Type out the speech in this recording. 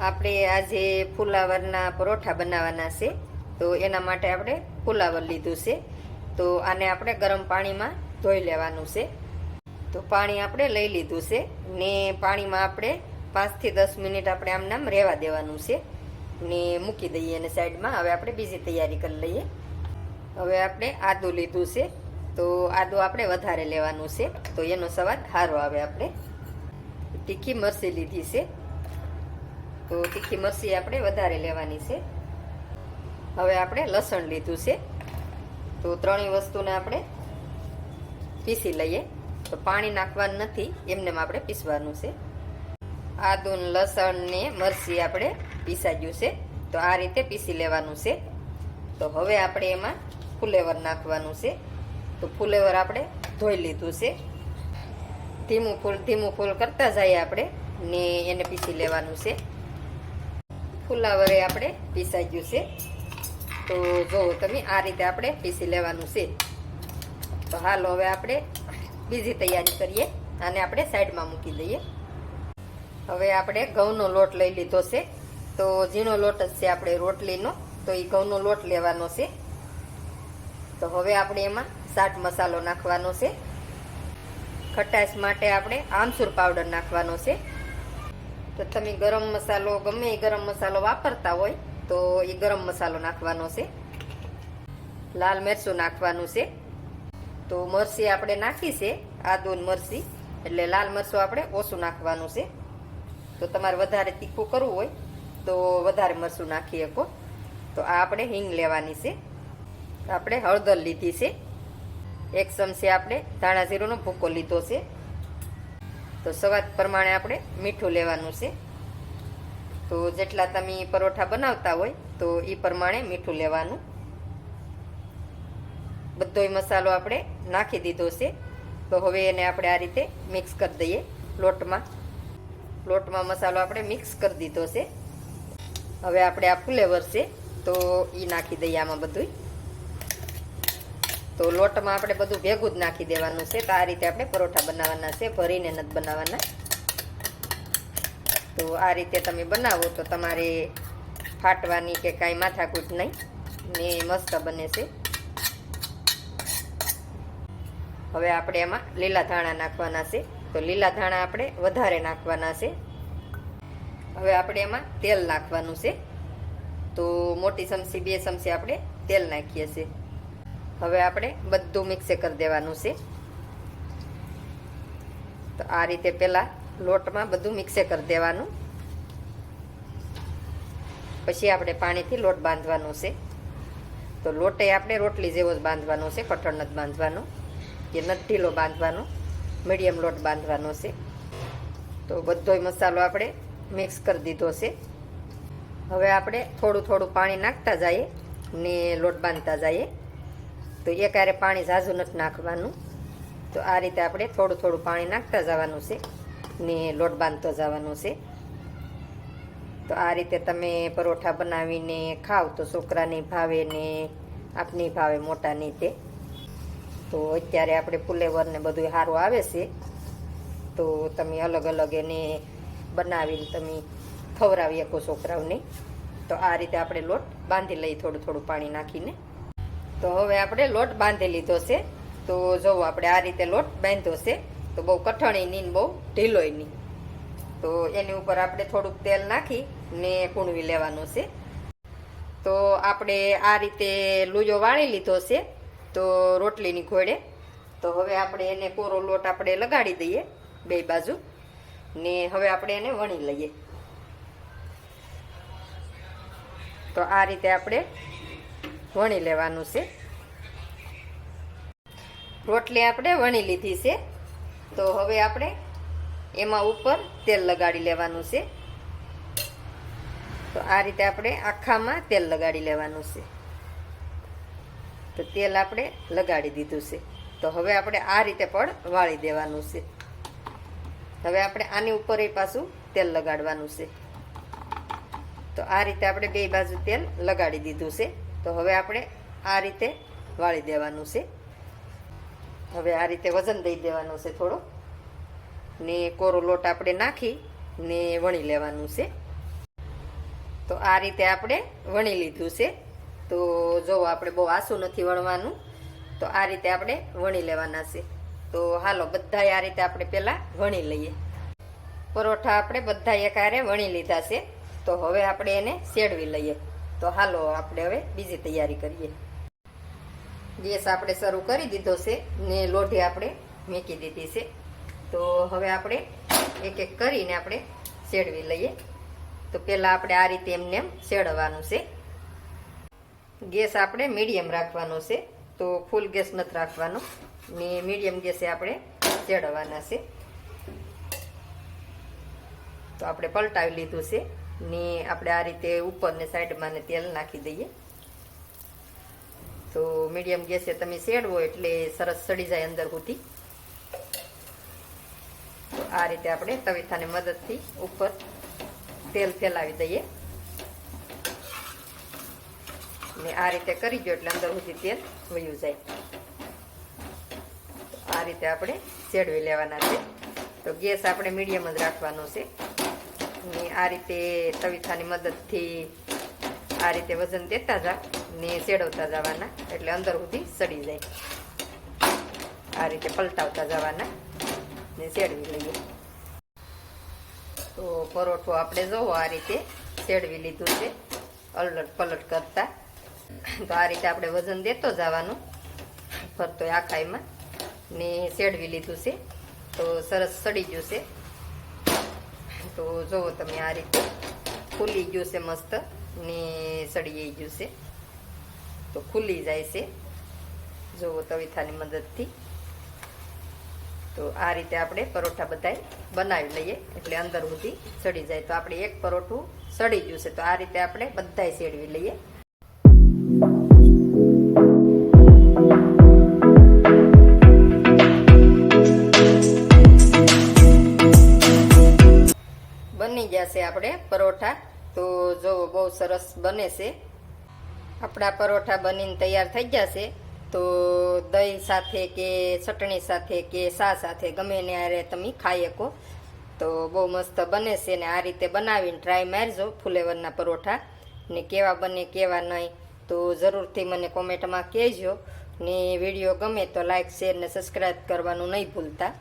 આપણે આજે ફુલાવરના પરોઠા બનાવવાના છે, તો એના માટે આપણે ફુલાવર લીધું છે. તો આને આપણે ગરમ પાણીમાં ધોઈ લેવાનું છે. તો પાણી આપણે લઈ લીધું છે ને પાણીમાં આપણે પાંચથી દસ મિનિટ આપણે આમ નામ રહેવા દેવાનું છે. ને મૂકી દઈએ એને સાઈડમાં. હવે આપણે બીજી તૈયારી કરી લઈએ. હવે આપણે આદું લીધું છે. તો આદું આપણે વધારે લેવાનું છે. તો એનો સ્વાદ સારો આવે આપણે. તીખી મરસી લીધી છે. તો તીખી મરચી આપણે વધારે લેવાની છે. હવે આપણે લસણ લીધું છે. તો ત્રણેય વસ્તુને આપણે પીસી લઈએ. તો પાણી નાખવાનું નથી એમને આપણે પીસવાનું છે. આદુ ને લસણ ને મરચી આપણે પીસાજ્યું છે. તો આ રીતે પીસી લેવાનું છે. તો હવે આપણે એમાં ફુલેવર નાખવાનું છે. તો ફુલેવર આપણે ધોઈ લીધું છે. ધીમું ફૂલ ધીમું ફૂલ કરતા જઈએ આપણે ને એને પીસી લેવાનું છે. ફુલાવરે આપણે પીસાઈ ગયું છે. તો જો તમે આ રીતે આપણે પીસી લેવાનું છે. તો હાલો હવે આપણે બીજી તૈયારી કરીએ અને આપણે સાઈડમાં મૂકી દઈએ. હવે આપણે ઘઉંનો લોટ લઈ લીધો છે. તો ઝીણો લોટ જ છે આપણે રોટલીનો. તો એ ઘઉંનો લોટ લેવાનો છે. તો હવે આપણે એમાં સાટ મસાલો નાખવાનો છે. ખટાશ માટે આપણે આમસૂર પાવડર નાખવાનો છે. તો તમે ગરમ મસાલો, ગમે એ ગરમ મસાલો વાપરતા હોય, તો એ ગરમ મસાલો નાખવાનો છે. લાલ મરચું નાખવાનું છે. તો મરચી આપણે નાખી છે, આદુન ને મરચી. એટલે લાલ મરચું આપણે ઓછું નાખવાનું છે. તો તમારે વધારે તીખું કરવું હોય, તો વધારે મરચું નાખી શકો. તો આ આપણે હિંગ લેવાની છે. આપણે હળદર લીધી છે. એક ચમચી આપણે ધાણા જીરુંનો ભૂકો લીધો છે. તો સ્વાદ પ્રમાણે આપણે મીઠું લેવાનું છે. તો જેટલા તમે પરોઠા બનાવતા હોય, તો એ પ્રમાણે મીઠું લેવાનું. બધોય મસાલો આપણે નાખી દીધો છે. તો હવે એને આપણે આ રીતે મિક્સ કરી દઈએ લોટમાં. લોટમાં મસાલો આપણે મિક્સ કરી દીધો છે. હવે આપણે આ ફુલેવર છે, તો એ નાખી દઈએ આમાં બધું તો લોટમાં આપણે બધું ભેગું જ નાખી દેવાનું છે. તો આ રીતે આપણે પરોઠા બનાવવાના છે. ભરીને નથી બનાવવાના. તો આ રીતે તમે બનાવો તો તમારે ફાટવાની કે કાંઈ માથાકૂટ નહીં. ને મસ્ત બને છે. હવે આપણે એમાં લીલા ધાણા નાખવાના છે. તો લીલા ધાણા આપણે વધારે નાખવાના છે. હવે આપણે એમાં તેલ નાખવાનું છે. તો મોટી ચમચી, બે ચમચી આપણે તેલ નાખીએ છીએ. હવે આપણે બધું મિક્સ કરી દેવાનું છે. તો આ રીતે પહેલાં લોટમાં બધું મિક્સે કરી દેવાનું. પછી આપણે પાણીથી લોટ બાંધવાનો છે. તો લોટે આપણે રોટલી જેવો જ બાંધવાનો છે, કઠણ નથી બાંધવાનો. કે નથીલો બાંધવાનો, મીડિયમ લોટ બાંધવાનો છે. તો બધોય મસાલો આપણે મિક્સ કરી દીધો છે. હવે આપણે થોડું થોડું પાણી નાખતા જઈએ ને લોટ બાંધતા જઈએ. તો એકારે પાણી ઝાઝું નથી નાખવાનું. તો આ રીતે આપણે થોડું થોડું પાણી નાખતા જવાનું છે ને લોટ બાંધતો જવાનો છે. તો આ રીતે તમે પરોઠા બનાવીને ખાવ તો છોકરાની ભાવે ને આપની ભાવે મોટાની તે તો અત્યારે આપણે ફુલેવરને બધું સારું આવે છે. તો તમે અલગ અલગ એને બનાવીને તમે ખવડાવી શકો છોકરાઓને. તો આ રીતે આપણે લોટ બાંધી લઈએ થોડું થોડું પાણી નાખીને તો હવે આપણે લોટ બાંધી લીધો છે. તો જોવો આપણે આ રીતે લોટ બાંધ્યો છે, તો બહુ કઠણી નહીં બહુ ઢીલોય નહીં તો એની ઉપર આપણે થોડુંક તેલ નાખી ને કૂણવી લેવાનું છે. તો આપણે આ રીતે લુજો વાળી લીધો છે, તો રોટલીની ઘોડે તો હવે આપણે એને કોરો લોટ આપણે લગાડી દઈએ બે બાજુ. ને હવે આપણે એને વણી લઈએ. તો આ રીતે આપણે વણી લેવાનું છે. રોટલી આપણે વણી લીધી છે. તો હવે આપણે એમાં ઉપર તેલ લગાડી લેવાનું છે. તો આ રીતે આપણે આખામાં તેલ લગાડી લેવાનું છે. તો તેલ આપણે લગાડી દીધું છે. તો હવે આપણે આ રીતે પણ વાળી દેવાનું છે. હવે આપણે આની ઉપર એ પાછું તેલ લગાડવાનું છે. તો આ રીતે આપણે બે બાજુ તેલ લગાડી દીધું છે. તો હવે આપણે આ રીતે વાળી દેવાનું છે. હવે આ રીતે વજન દઈ દેવાનું છે થોડું. ને કોરો લોટ આપણે નાખી ને વણી લેવાનું છે. તો આ રીતે આપણે વણી લીધું છે. તો જો આપણે બહુ આસું નથી વણવાનું, તો આ રીતે આપણે વણી લેવાના છે. તો હાલો, બધાય આ રીતે આપણે પહેલાં વણી લઈએ. પરોઠા આપણે બધા એકારે વણી લીધા છે. તો હવે આપણે એને શેડવી લઈએ. તો હાલો આપણે હવે બીજી તૈયારી કરીએ. ગેસ આપણે શરૂ કરી દીધો છે ને લોઢી આપણે મૂકી દીધી છે. તો હવે આપણે એક એક કરીને આપણે શેડવી લઈએ. તો પહેલાં આપણે આ રીતે એમને એમ શેડવાનું છે. ગેસ આપણે મીડિયમ રાખવાનો છે. તો ફૂલ ગેસ નથી રાખવાનો. ને મીડિયમ ગેસે આપણે શેડવાના છે. તો આપણે પલટાવી લીધું છે. ને આપણે આ રીતે ઉપરને સાઈડમાં ને તેલ નાખી દઈએ. તો મીડિયમ ગેસે તમે શેડવો એટલે સરસ સડી જાય અંદર સુધી. આ રીતે આપણે તવીથાની મદદથી ઉપર તેલ ફેલાવી દઈએ. ને આ રીતે કરી દો એટલે અંદર સુધી તેલ વયું જાય. આ રીતે આપણે શેડવી લેવાના છે. તો ગેસ આપણે મીડિયમ જ રાખવાનો છે. આ રીતે તવીથાની મદદથી આ રીતે વજન દેતા જા ને ચેડવતા જવાના, એટલે અંદર સુધી સડી જાય. આ રીતે પલટાવતા જવાના ને ચેડવી લઈએ. તો પરોઠો આપણે જોવો આ રીતે ચેડવી લીધું છે, અલટ પલટ કરતા. તો આ રીતે આપણે વજન દેતો જવાનું. ફરતો આખાઈમાં ને ચેડવી લીધું છે. તો સરસ સડી ગયું છે. તો જુઓ તમે આ રીતે ખુલી ગયું છે મસ્ત ને સડી ગયું છે, તો ખુલી જાય છે. જુઓ તવીથાની મદદથી. તો આ રીતે આપણે પરોઠા બધાય બનાવી લઈએ, એટલે અંદર સુધી સડી જાય. તો આપણે એક પરોઠું સડી ગયું છે, તો આ રીતે આપણે બધાય શેડવી લઈએ. બની જશે આપણે પરોઠા. તો જો બહુ સરસ બને છે. આપણા પરોઠા બનીને તૈયાર થઈ જશે. તો દહીં સાથે કે ચટણી સાથે કે શા સાથે ગમે ને આરે તમે ખાઈ શકો. તો બહુ મસ્ત બને છે ને આ રીતે બનાવીને ટ્રાય મારજો ફુલેવરના પરોઠા. ને કેવા બને કેવા નહીં, તો જરૂરથી મને કોમેન્ટમાં કહેજો. ને વીડિયો ગમે તો લાઇક શેર ને સબસ્ક્રાઈબ કરવાનું નહીં ભૂલતા.